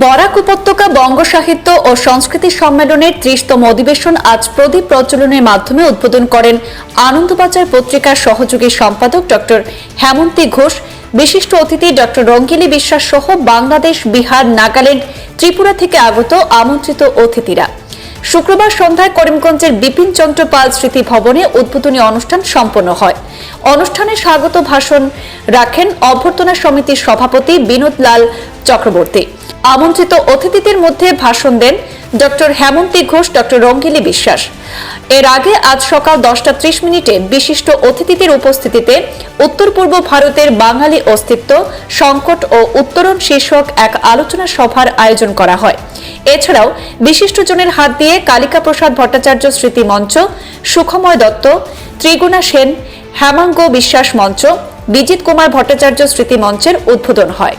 বরাক উপত্যকা বঙ্গ সাহিত্য ও সংস্কৃতি সম্মেলনের ত্রিশতম অধিবেশন আজ প্রদীপ প্রজ্বলনের মাধ্যমে উদ্বোধন করেন আনন্দবাজার পত্রিকার সহযোগী সম্পাদক ডক্টর হেমন্তী ঘোষ। বিশিষ্ট অতিথি ডক্টর রঙ্গিলী বিশ্বাস সহ বাংলাদেশ, বিহার, নাগাল্যান্ড, ত্রিপুরা থেকে আগত আমন্ত্রিত অতিথিরা। শুক্রবার সন্ধ্যায় করিমগঞ্জের বিপিন চন্দ্র পাল স্মৃতি ভবনে উদ্বোধনী অনুষ্ঠান সম্পন্ন হয়। অনুষ্ঠানে স্বাগত ভাষণ রাখেন অভ্যর্থনা সমিতির সভাপতি বিনোদ লাল চক্রবর্তী। আমন্ত্রিত অতিথিদের মধ্যে ভাষণ দেন ডক্টর হেমন্তী ঘোষ, ডক্টর রঙ্গিলি বিশ্বাস। এর আগে আজ সকাল দশটা ত্রিশ মিনিটে বিশিষ্ট অতিথিদের উপস্থিতিতে উত্তর পূর্ব ভারতের বাঙালি অস্তিত্ব, সংকট ও উত্তরণ শীর্ষক এক আলোচনা সভার আয়োজন করা হয়। এছাড়াও বিশিষ্টজনের হাত দিয়ে কালিকা প্রসাদ ভট্টাচার্য স্মৃতি মঞ্চ, সুখময় দত্ত, ত্রিগুণা সেন, হেমাঙ্গ বিশ্বাস মঞ্চ, বিজিত কুমার ভট্টাচার্য স্মৃতি মঞ্চের উদ্বোধন হয়।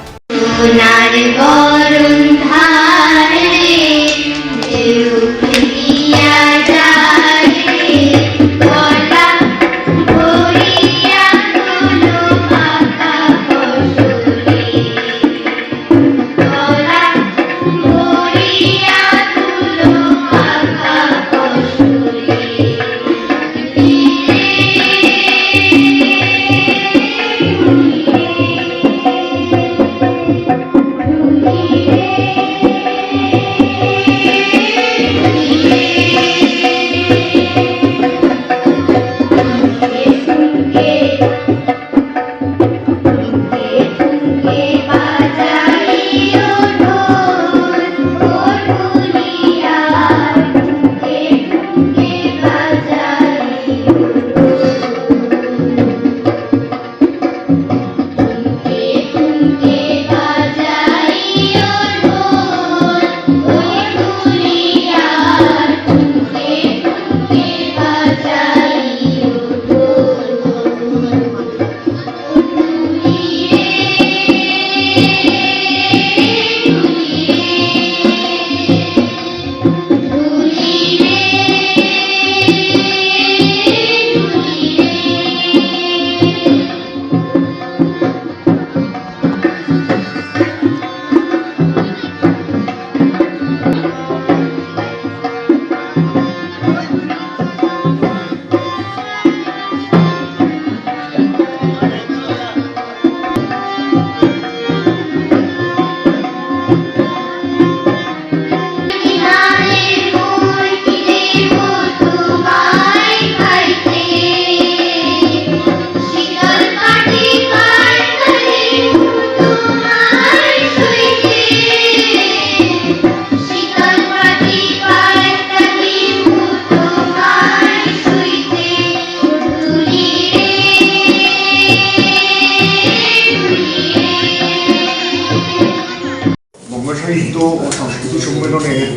সংস্কৃতি সম্মেলনের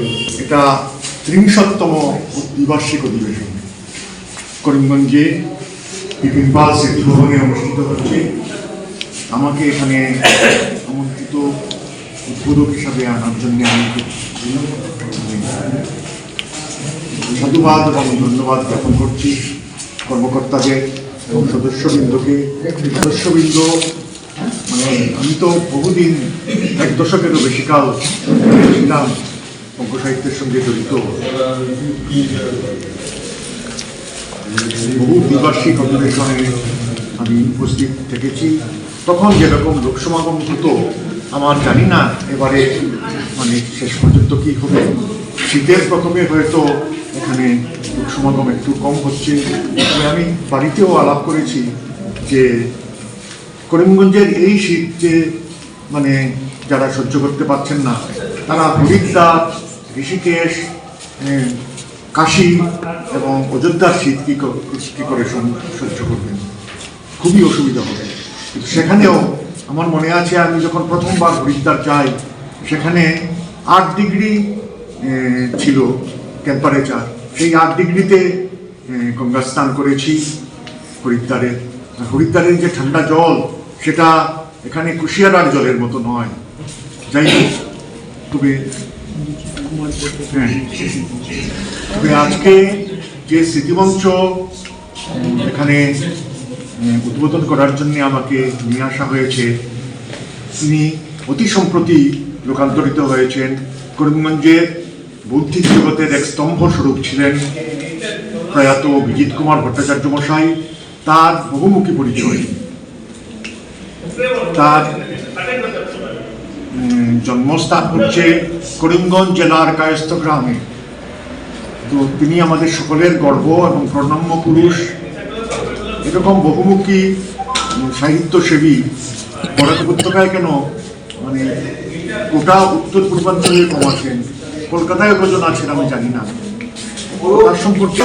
এটা ত্রিংশতম দ্বিবার্ষিক অধিবেশন। করিমগঞ্জে বিপিন পাল স্মৃতি ভবনে অনুষ্ঠিত হচ্ছে। আমাকে এখানে আমন্ত্রিত উদ্বোধক হিসাবে আনার জন্য আমি সাধুবাদ এবং ধন্যবাদ জ্ঞাপন করছি। কর্মকর্তাদের এবং সদস্যবৃন্দকে। সদস্যবৃন্দ মানে আমি তো বহুদিন এক দশকেরও বেশি কাল ছিলাম অঙ্ক সাহিত্যের সঙ্গে জড়িত। বহু দ্বিবার্ষিক অধিবেশনে আমি উপস্থিত থেকেছি। তখন যেরকম লোক সমাগম হতো, আমার জানি না এবারে মানে শেষ পর্যন্ত কি হবে। শীতের প্রকোপে হয়তো এখানে লোক সমাগম একটু কম হচ্ছে। আমি বাড়িতেও আলাপ করেছি যে করিমগঞ্জের এই শীত যে মানে যারা সহ্য করতে পারছেন না, তারা হরিদ্বার, ঋষিকেশ কাশী এবং অযোধ্যার শীত কী ক- করে সহ্য করবেন? খুবই অসুবিধা হবে। কিন্তু সেখানেও আমার মনে আছে, আমি যখন প্রথমবার হরিদ্বার যাই, সেখানে আট ডিগ্রি ছিল টেম্পারেচার সেই আট ডিগ্রিতে গঙ্গা স্নান করেছি হরিদ্বারের আর হরিদ্বারের যে ঠান্ডা জল সেটা এখানে কুশিয়ারার জলের মতো নয়। যাই হোক, তবে হ্যাঁ তবে আজকে যে স্মৃতিমঞ্চ এখানে উদ্বোধন করার জন্য আমাকে নিয়ে আসা হয়েছে, তিনি অতি সম্প্রতি লোকান্তরিত হয়েছেন। করিমগঞ্জের বৌদ্ধিক জগতের এক স্তম্ভ স্বরূপ ছিলেন প্রয়াত বিজিত কুমার ভট্টাচার্য মশাই, তার বহুমুখী পরিচয়। তার জন্মস্থান হচ্ছে করিমগঞ্জ জেলার কায়স্থ গ্রামে। তো তিনি আমাদের সকলের গর্ব এবং প্রণম্য পুরুষ। এরকম বহুমুখী সাহিত্যসেবী, বরাক উপত্যকায় কেন মানে গোটা উত্তর পূর্বাঞ্চলে কম আছেন কলকাতায় কজন আছেন আমি জানি না। তার সম্পর্কে